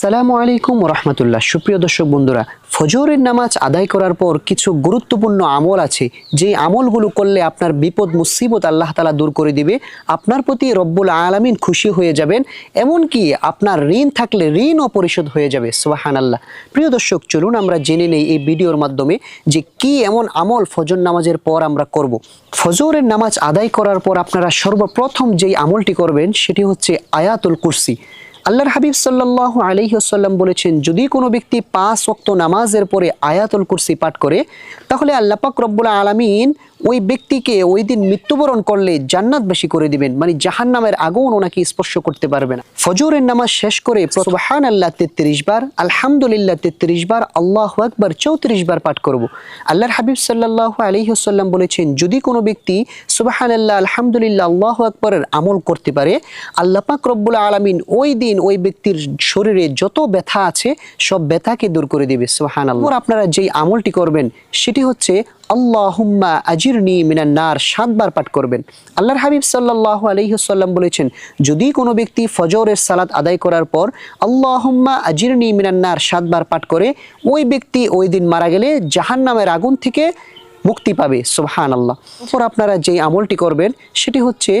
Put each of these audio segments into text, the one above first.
আসসালামু আলাইকুম রহমতুল্লাহ সুপ্রিয় দর্শক বন্ধুরা, ফজরের নামাজ আদায় করার পর কিছু গুরুত্বপূর্ণ আমল আছে। যে আমলগুলো করলে আপনার বিপদ, মুসিবত আল্লাহ তালা দূর করে দিবে, আপনার প্রতি রব্বুল আলামিন খুশি হয়ে যাবেন। এমনকি আপনার ঋণ থাকলে ঋণও পরিশোধ হয়ে যাবে সোহান আল্লাহ প্রিয় দর্শক, চলুন আমরা জেনে নেই এই ভিডিওর মাধ্যমে যে কি এমন আমল ফজর নামাজের পর আমরা করব। ফজরের নামাজ আদায় করার পর আপনারা সর্বপ্রথম যেই আমলটি করবেন, সেটি হচ্ছে আয়াতুল কুরসি। আল্লাহর হাবিব সাল্লাহ আলহিহসাল্লাম বলেছেন, যদি কোনো ব্যক্তি পাঁচ ওক্ত নামাজের পরে আয়াতুল কুরসি পাঠ করে, তাহলে আল্লাপাক রব্বুল আলমিন ওই ব্যক্তিকে ওই দিন মৃত্যুবরণ করলে জান্নাতবাসী করে দিবেন। মানে জাহান্নামের আগুন ওনাকে স্পর্শ করতে পারবে না। ফজরের নামাজ শেষ করে সুবহান আল্লাহ তেত্রিশ বার, আলহামদুলিল্লাহ তেত্রিশ বার, আল্লাহ আকবার চৌত্রিশ বার পাঠ করব। আল্লাহর হাবিব সাল্লাহ আলহিহসাল্লাম বলেছেন, যদি কোনো ব্যক্তি সুবাহান আল্লাহ আলহামদুলিল্লাহ, আল্লাহ আকবরের আমল করতে পারে, আল্লাহ পাক রব্বুল আলমিন ওই দিন ওই ব্যক্তির শরীরে যত ব্যথা আছে, সব ব্যথাকে দূর করে দিবে সুবাহান আল্লাহ আপনারা যেই আমলটি করবেন, সেটি হচ্ছে, আল্লাহুম্মা আজিরনি মিনান নার, সাতবার পাঠ করবেন। আল্লাহর হাবিব সাল্লাহ আলাইহি সাল্লাম বলেছেন, যদি কোনো ব্যক্তি ফজরের সালাত আদায় করার পর আল্লাহম্মা আজির নি মিনান্নার সাতবার পাঠ করে, ওই ব্যক্তি ওই দিন মারা গেলে জাহান নামের আগুন থেকে মুক্তি পাবে সোহান আল্লাহ এরপর আপনারা যেই আমলটি করবেন, সেটি হচ্ছে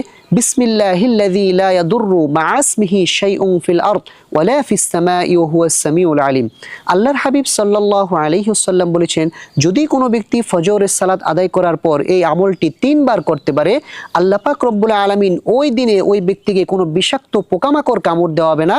আলিম। আল্লাহর হাবিব সাল্লাল্লাহু আলাইহি ওয়াসাল্লাম বলেছেন, যদি কোনো ব্যক্তি ফজরের সালাত আদায় করার পর এই আমলটি তিনবার করতে পারে, আল্লাহ পাক রব্বুল আলামিন ওই দিনে ওই ব্যক্তিকে কোনো বিষাক্ত পোকামাকড় কামড় দেওয়া হবে না।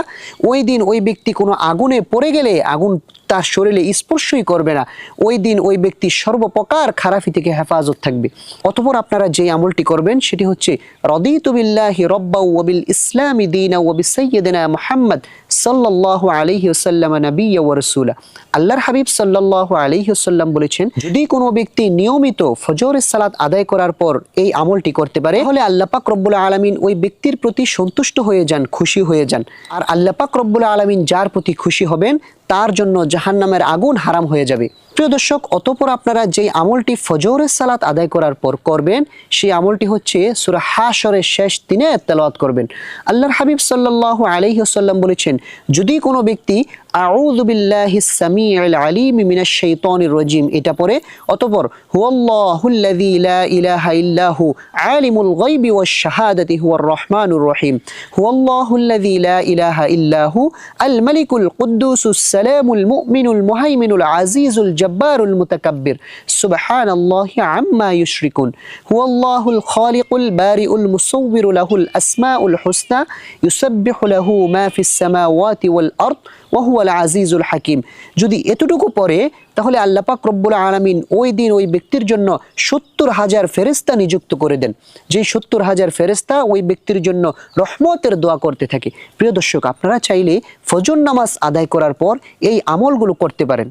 ওই দিন ওই ব্যক্তি কোনো আগুনে পড়ে গেলে আগুন তার শরীরে স্পর্শই করবে না। ওই দিন ওই ব্যক্তি সর্বপ্রকার খারাপি থেকে হেফাজত থাকবে। অতপর আপনারা যে আমলটি করবেন, সেটি হচ্ছে রদিতুবিল্লাহি রব্বা ওয়াবিল ইসলামী দিনা ওয়াবি সৈয়দিনা মোহাম্মদ সাল্লাহ আলহি ওসাল্লাম নবী ওয়া রসুলা। আল্লাহর হাবিব সাল্লাহ আলহি ওসাল্লাম বলেছেন, যদি কোনো ব্যক্তি নিয়মিত ফজরের সালাত আদায় করার পর এই আমলটি করতে পারে, তাহলে আল্লাহ পাক রব্বুল আলমিন ওই ব্যক্তির প্রতি সন্তুষ্ট হয়ে যান, খুশি হয়ে যান। আর আল্লাহ পাক রব্বুল আলমিন যার প্রতি খুশি হবেন তার জন্য জাহান্নামের আগুন হারাম হয়ে যাবে। প্রিয় দর্শক, অতপর আপনারা যেই আমলটি ফজরের সালাত আদায় করার পর করবেন, সেই আমলটি হচ্ছে সুরা হাসরের শেষ দিনে তেলাওয়াত করবেন। আল্লাহর হাবিব সাল্লাহ আলহিহসাল্লাম বলেছেন, যদি কোনো ব্যক্তি আউযু বিল্লাহি সামিউল আলিম মিনাশ শাইতানির রাজিম এটা পরে অতঃপর হুয়াল্লাহুল্লাযী লা ইলাহা ইল্লাহু আলিমুল গায়বি ওয়াশ শাহাদাতি হুয়ার রহমানুর রহিম আল মালিকুল জব্বারুল মুতাকাব্বির। সুবহানাল্লাহি আম্মা ইউশরিকুন। হুয়াল্লাহুল খালিকুল বারিউল মুসাউবিরু লাহুল আসমাউল হুসনা। ইউসাব্বিহু লাহু মা ফিস সামাওয়াতি ওয়াল আরদ ওয়াহুয়াল আজিজুল হাকিম। যদি এতটুকু পরে তাহলে আল্লাহ পাক রব্বুল আলমিন ওই দিন ওই ব্যক্তির জন্য সত্তর হাজার ফেরেস্তা নিযুক্ত করে দেন। যেই সত্তর হাজার ফেরেস্তা ওই ব্যক্তির জন্য রহমতের দোয়া করতে থাকে। প্রিয় দর্শক, আপনারা চাইলে ফজর নামাজ আদায় করার পর এই আমলগুলো করতে পারেন।